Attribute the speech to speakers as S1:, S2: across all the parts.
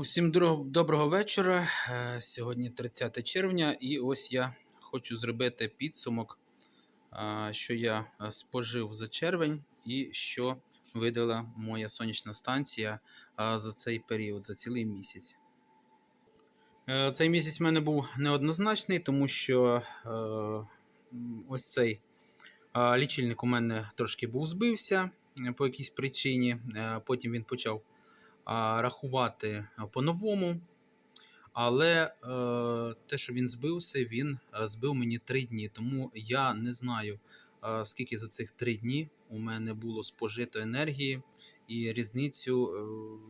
S1: Усім доброго вечора. Е, Сьогодні 30 червня, і ось я хочу зробити підсумок, е, що я е, спожив за червень і що видала моя сонячна станція за цей період, за цілий місяць. Цей місяць в мене був неоднозначний, тому що ось цей лічильник у мене трошки був збився по якійсь причині. Потім він почав рахувати по-новому. Але е, те, що він збився, він е, збив мені 3 дні. Тому я не знаю, е, скільки за цих 3 дні у мене було спожито енергії, і різницю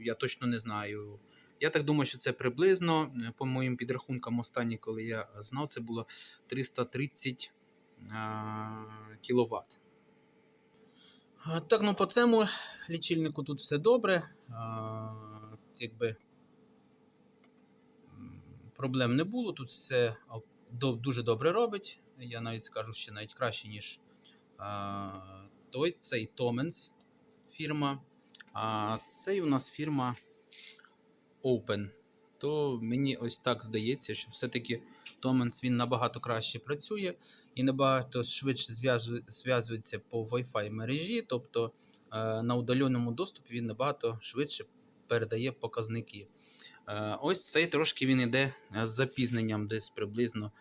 S1: я точно не знаю. Я так думаю, що це приблизно, по моїм підрахункам, останні, коли я знав, це було 330 кВт. Так, ну по цьому лічильнику тут все добре. А, якби проблем не було. Тут все дуже добре робить. Я навіть скажу, що навіть краще, ніж а, той, цей Томенс фірма. А цей у нас фірма Open. То мені ось так здається, що все-таки Томенс він набагато краще працює і набагато швидше зв'язу- зв'язується по Wi-Fi мережі. Тобто е, на удаленому доступі він набагато швидше передає показники. Е, Ось цей трошки він йде з запізненням, десь приблизно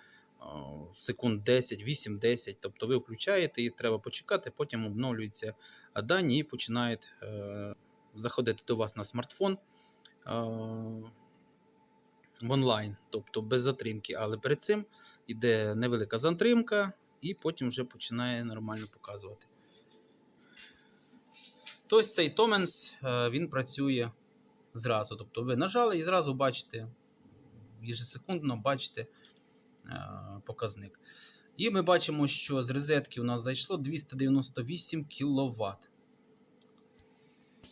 S1: секунд 10, 8-10. Тобто ви включаєте і треба почекати, потім обновлюються дані і починають е, заходити до вас на смартфон. В онлайн, тобто без затримки, але перед цим йде невелика затримка, і потім вже починає нормально показувати. Тобто цей Томенс е, він працює зразу. Тобто ви нажали і зразу бачите, ежесекундно бачите е, показник. І ми бачимо, що з розетки у нас зайшло 298 кВт.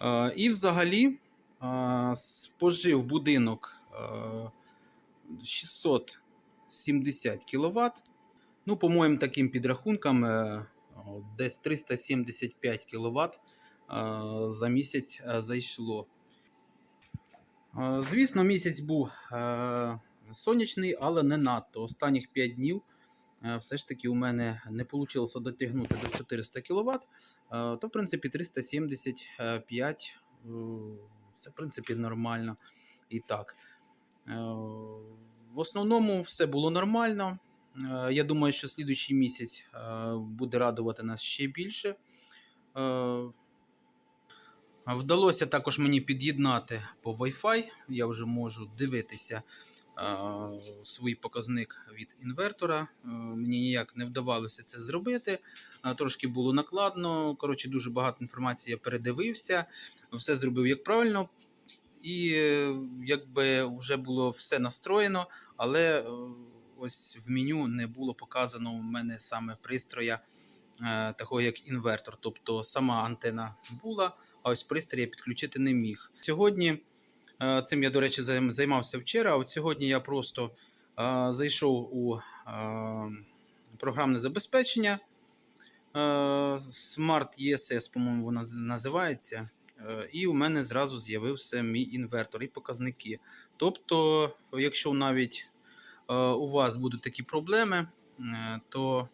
S1: Е, І взагалі спожив будинок 670 кВт. Ну, по моїм таким підрахункам, е, десь 375 кВт за місяць е, зайшло. Е, Звісно, місяць був е, сонячний, але не надто. Останніх 5 днів е, все ж таки у мене не вийшло дотягнути до 400 кВт, то, в принципі, 375 е, це, в принципі, нормально. І так. Е, В основному все було нормально. Е, Я думаю, що слідуючий місяць е, буде радувати нас ще більше. Вдалося також мені під'єднати по Wi-Fi. Я вже можу дивитися свій показник від інвертора. Мені ніяк не вдавалося це зробити. Трошки було накладно. Коротше, дуже багато інформації я передивився, все зробив як правильно. І якби вже було все настроєно, але е, ось в меню не було показано у мене саме пристроя е, такого як інвертор. Тобто сама антена була, а ось пристрій я підключити не міг. Сьогодні е, цим я, до речі, займався вчора. А от сьогодні я просто зайшов у програмне забезпечення. Smart ESS, по-моєму, вона називається. Е, І у мене зразу з'явився мій інвертор і показники. Тобто, якщо навіть е, у вас будуть такі проблеми, е, то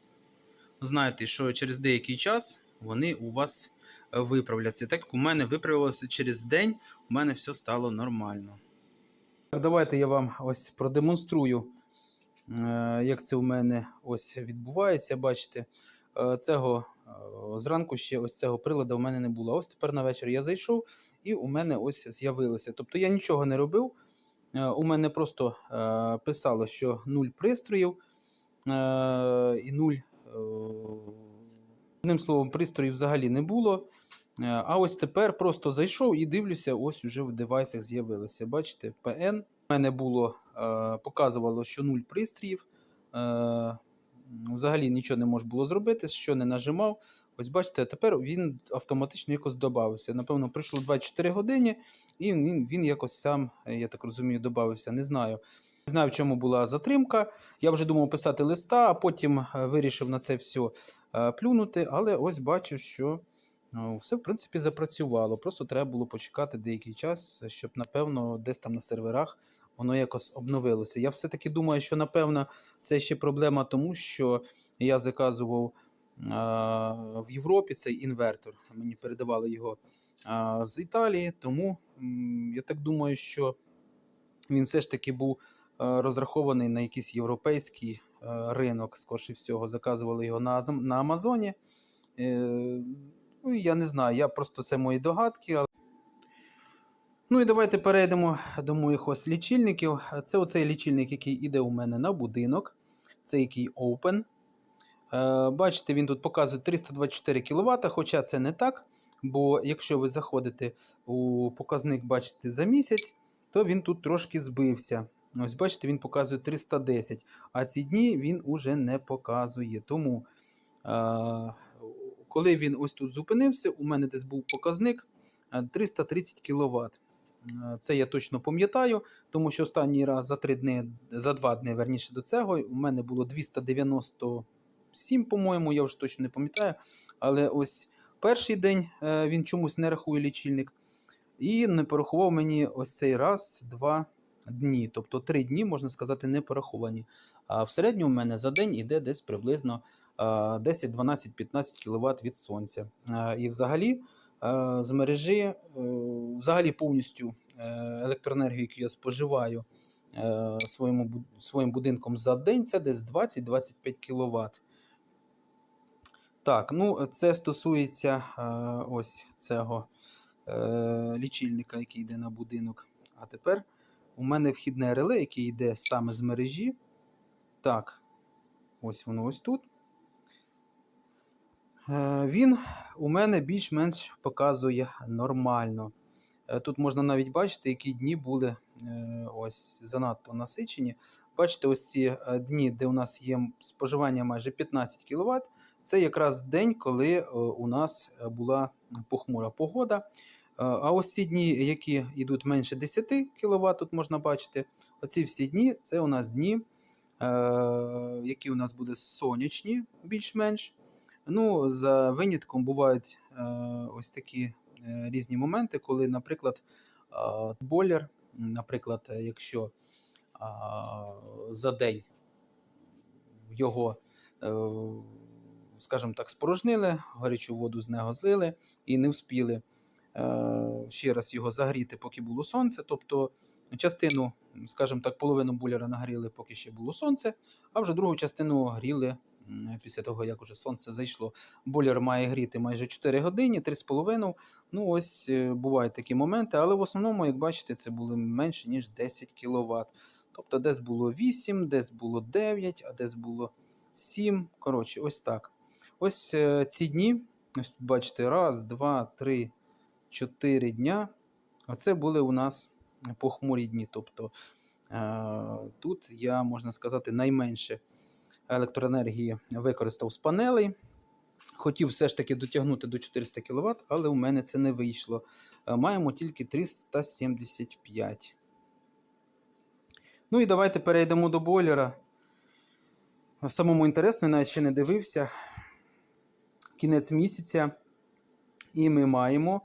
S1: знайте, що через деякий час вони у вас виправляться. Так як у мене виправилося через день, у мене все стало нормально. Давайте я вам ось продемонструю, як це у мене ось відбувається. Бачите, цього зранку ще ось цього приладу у мене не було. Ось тепер на вечір я зайшов, і у мене ось з'явилося. Тобто я нічого не робив. Е, У мене просто е, писало, що нуль пристроїв е, і нуль. е, Одним словом, пристроїв взагалі не було. Е, А ось тепер просто зайшов і дивлюся, ось уже в девайсах з'явилося. Бачите, PN. У мене було, е, показувало, що нуль пристроїв. Е, Взагалі нічого не можна було зробити, що не нажимав. Ось бачите, тепер він автоматично якось додався. Напевно, пройшло 24 години, і він, він якось сам, е, я так розумію, додався. Не знаю. Не знаю, в чому була затримка. Я вже думав писати листа, а потім е, вирішив на це все е, плюнути. Але ось бачу, що Ну, Все, в принципі, запрацювало. Просто треба було почекати деякий час, щоб, напевно, десь там на серверах воно якось обновилося. Я все-таки думаю, що, напевно, це ще проблема тому, що я заказував а, в Європі цей інвертор. Мені передавали його а, з Італії, тому м, я так думаю, що він все ж таки був а, розрахований на якийсь європейський а, ринок. Скорше всього, заказували його на, на Амазоні. Е, Ну, я не знаю, я просто це мої догадки. Але... Ну і давайте перейдемо до моїх ось лічильників. Це оцей лічильник, який іде у мене на будинок. Це який Open. Е, Бачите, він тут показує 324 кВт, хоча це не так. Бо якщо ви заходите у показник, бачите, за місяць, то він тут трошки збився. Ось бачите, він показує 310, а ці дні він уже не показує. Тому, е, коли він ось тут зупинився, у мене десь був показник е, 330 кВт. Це я точно пам'ятаю, тому що останній раз за три дні, за два дні, верніше до цього, у мене було 297, по-моєму, я вже точно не пам'ятаю. Але ось перший день е, він чомусь не рахує лічильник. І не порахував мені ось цей раз два дні. Тобто три дні, можна сказати, не пораховані. А в середньому у мене за день іде десь приблизно е, 10, 12, 15 кВт від сонця. Е, І взагалі е, з мережі, е, взагалі повністю е, електроенергію, яку я споживаю е, своєму, своїм будинком за день, це десь 20-25 кВт. Так, ну це стосується е, ось цього е, лічильника, який йде на будинок. А тепер у мене вхідне реле, яке йде саме з мережі. Так, ось воно ось тут. Е, Він у мене більш-менш показує нормально. Е, Тут можна навіть бачити, які дні були е, ось занадто насичені. Бачите, ось ці дні, де у нас є споживання майже 15 кВт, це якраз день, коли у нас була похмура погода. А ось ці дні, які йдуть менше 10 кВт, тут можна бачити, оці всі дні це у нас дні, які у нас будуть сонячні, більш-менш. Ну, за винятком бувають е, ось такі е, різні моменти, коли, наприклад, е, бойлер, наприклад, якщо за день його, скажімо так, спорожнили, гарячу воду з нього злили і не вспіли ще раз його загріти, поки було сонце. Тобто частину, скажімо так, половину бойлера нагріли, поки ще було сонце, а вже другу частину гріли після того, як уже сонце зайшло. Бойлер має гріти майже 4 години, 3,5. Ну, ось е, бувають такі моменти, але в основному, як бачите, це було менше, ніж 10 кВт. Тобто десь було 8, десь було 9, а десь було 7. Коротше, ось так. Ось е, ці дні, ось тут бачите, раз, два, три, чотири дня. Оце були у нас похмурі дні. Тобто е, тут я, можна сказати, найменше електроенергії використав з панелей. Хотів все ж таки дотягнути до 400 кВт, але у мене це не вийшло. Е, Маємо тільки 375. Ну і давайте перейдемо до бойлера. Самому інтересно, навіть ще не дивився. Кінець місяця. І ми маємо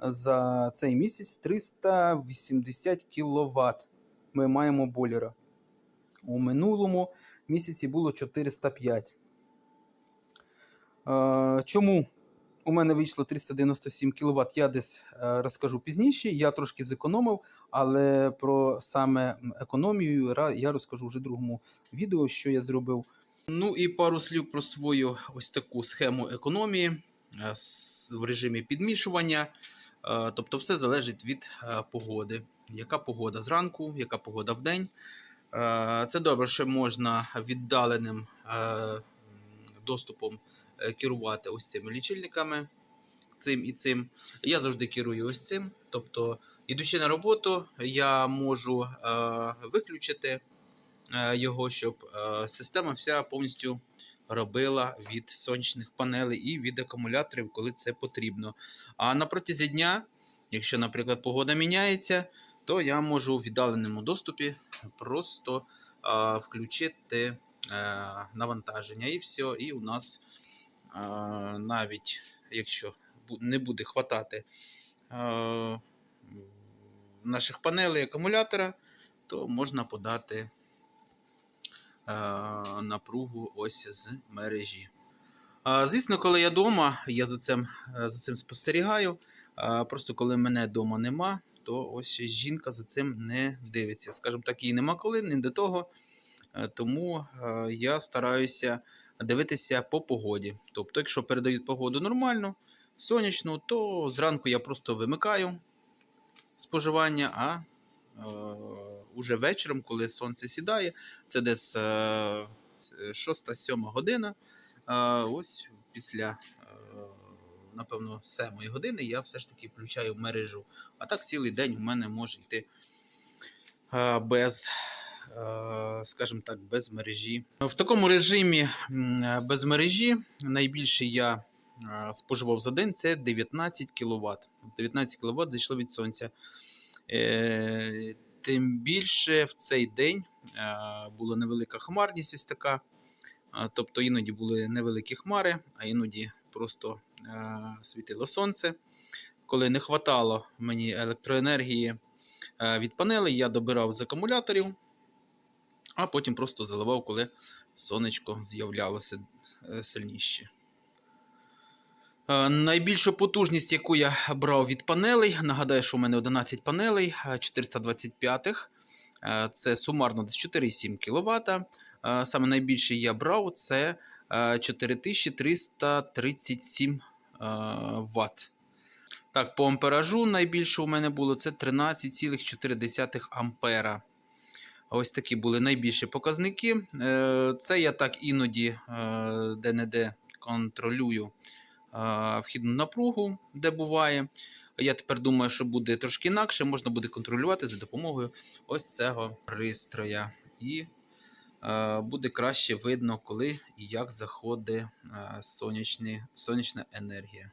S1: за цей місяць 380 кВт. Ми маємо бойлера. У минулому місяці було 405. Е, Чому у мене вийшло 397 кВт, я десь е, розкажу пізніше. Я трошки зекономив, але про саме економію я розкажу вже в другому відео, що я зробив. Ну і пару слів про свою ось таку схему економії е, в режимі підмішування. Тобто все залежить від погоди. Яка погода зранку, яка погода в день. Е, Це добре, що можна віддаленим е, доступом е, керувати ось цими лічильниками. Цим і цим. Я завжди керую ось цим. Тобто, ідучи на роботу, я можу виключити його, щоб система вся повністю робила від сонячних панелей і від акумуляторів, коли це потрібно. А на протязі дня, якщо, наприклад, погода міняється, то я можу в віддаленому доступі просто е, включити е, навантаження і все. І у нас е, навіть якщо не буде хватати е, наших панелей акумулятора, то можна подати е, напругу ось з мережі. А, Звісно, коли я вдома, я за цим, за цим спостерігаю. А, Просто коли мене вдома нема, то ось жінка за цим не дивиться. Скажімо так, їй нема коли, не до того. Е, Тому е, я стараюся дивитися по погоді. Тобто, якщо передають погоду нормальну, сонячну, то зранку я просто вимикаю споживання, а е, уже вечором, коли сонце сідає, це десь е, 6-7 година. ось після, напевно, 7 години я все ж таки включаю мережу. А так цілий день у мене може йти без, скажімо так, без мережі. В такому режимі без мережі найбільше я споживав за день це 19 кВт. З 19 кВт зайшло від сонця. Е, Тим більше в цей день була невелика хмарність, ось така. Тобто іноді були невеликі хмари, а іноді просто е, світило сонце. Коли не хватало мені електроенергії е, від панелей, я добирав з акумуляторів, а потім просто заливав, коли сонечко з'являлося е, сильніше. Найбільшу потужність, яку я брав від панелей, нагадаю, що у мене 11 панелей 425-х. Е, Це сумарно десь 4,7 кВт. Е, Саме найбільше я брав це е, 4337 Вт. Так, по амперажу найбільше у мене було це 13,4 ампера. Ось такі були найбільші показники. Е, Це я так іноді е, де-не-де контролюю е, вхідну напругу, де буває. Я тепер думаю, що буде трошки інакше, можна буде контролювати за допомогою ось цього пристроя. І е, буде краще видно, коли і як заходить е, сонячні, сонячна енергія.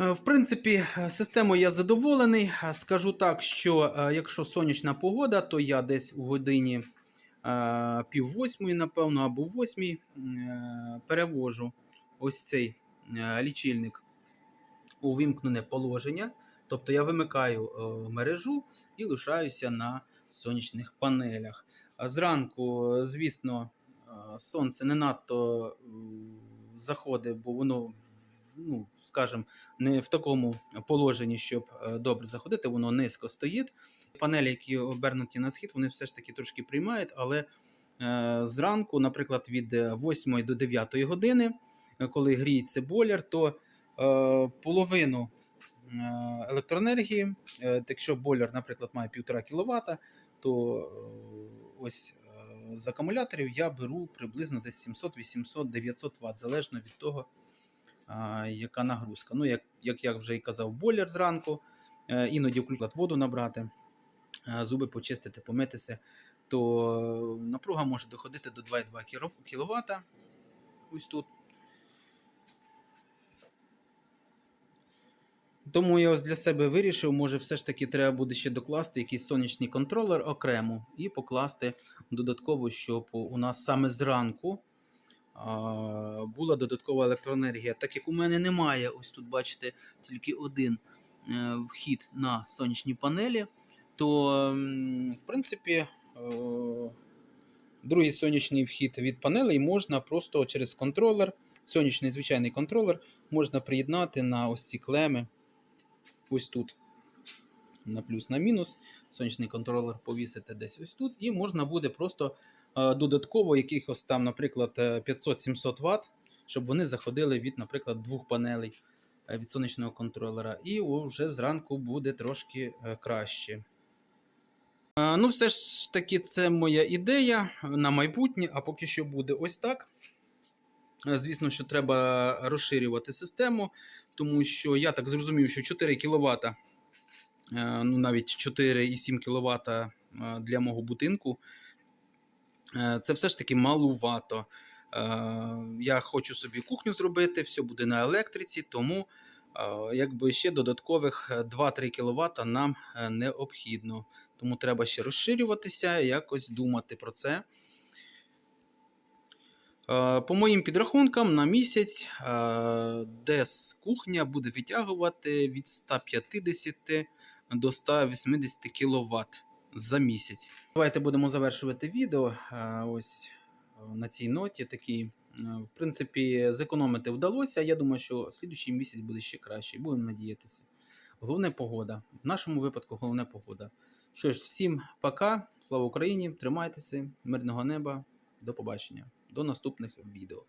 S1: Е, В принципі, е, системою я задоволений. Е, Скажу так, що е, якщо сонячна погода, то я десь у годині е, пів восьмої, напевно, або восьмій е, перевожу ось цей е, лічильник у вимкнене положення. Тобто я вимикаю е, мережу і лишаюся на сонячних панелях. А Зранку, е, звісно, е, сонце не надто заходить, бо воно, ну, скажімо, не в такому положенні, щоб добре заходити, воно низько стоїть. Панелі, які обернуті на схід, вони все ж таки трошки приймають, але зранку, наприклад, від 8 до 9 години, коли гріється бойлер, то половину електроенергії, е, якщо бойлер, наприклад, має 1,5 кВт, то е, ось е, з акумуляторів я беру приблизно десь 700, 800, 900 Вт, залежно від того, яка нагрузка. Ну, як, як я вже і казав, бойлер зранку, е, іноді включати воду набрати, е, зуби почистити, помитися, то напруга може доходити до 2,2 кВт. Ось тут. Тому я ось для себе вирішив, може, все ж таки треба буде ще докласти якийсь сонячний контролер окремо і покласти додатково, щоб у нас саме зранку була додаткова електроенергія. Так як у мене немає, ось тут бачите, тільки один е, вхід на сонячні панелі, то, в принципі, е, другий сонячний вхід від панелей можна просто через контролер, сонячний звичайний контролер, можна приєднати на ось ці клеми. Ось тут. На плюс, на мінус. Сонячний контролер повісити десь ось тут, і можна буде просто е, додатково якихось там, наприклад, е, 500-700 Вт, щоб вони заходили від, наприклад, двох панелей е, від сонячного контролера. І вже зранку буде трошки е, краще. Е, Ну, все ж таки, це моя ідея на майбутнє, а поки що буде ось так. Е, Звісно, що треба розширювати систему, тому що я так зрозумів, що 4 кВт, ну навіть 4,7 кВт для мого будинку, е, це все ж таки малувато. Е, Я хочу собі кухню зробити, все буде на електриці, тому е, якби ще додаткових 2-3 кВт нам е, необхідно. Тому треба ще розширюватися, якось думати про це. Е, По моїм підрахункам, на місяць е, десь кухня буде витягувати від 150 до 180 кВт за місяць. Давайте будемо завершувати відео. Е, Ось на цій ноті такій. В принципі, зекономити вдалося. Я думаю, що слідуючий місяць буде ще краще. Будемо надіятися. Головне погода. В нашому випадку головне погода. Що ж, всім пока. Слава Україні! Тримайтеся, мирного неба. До побачення. До наступних відео.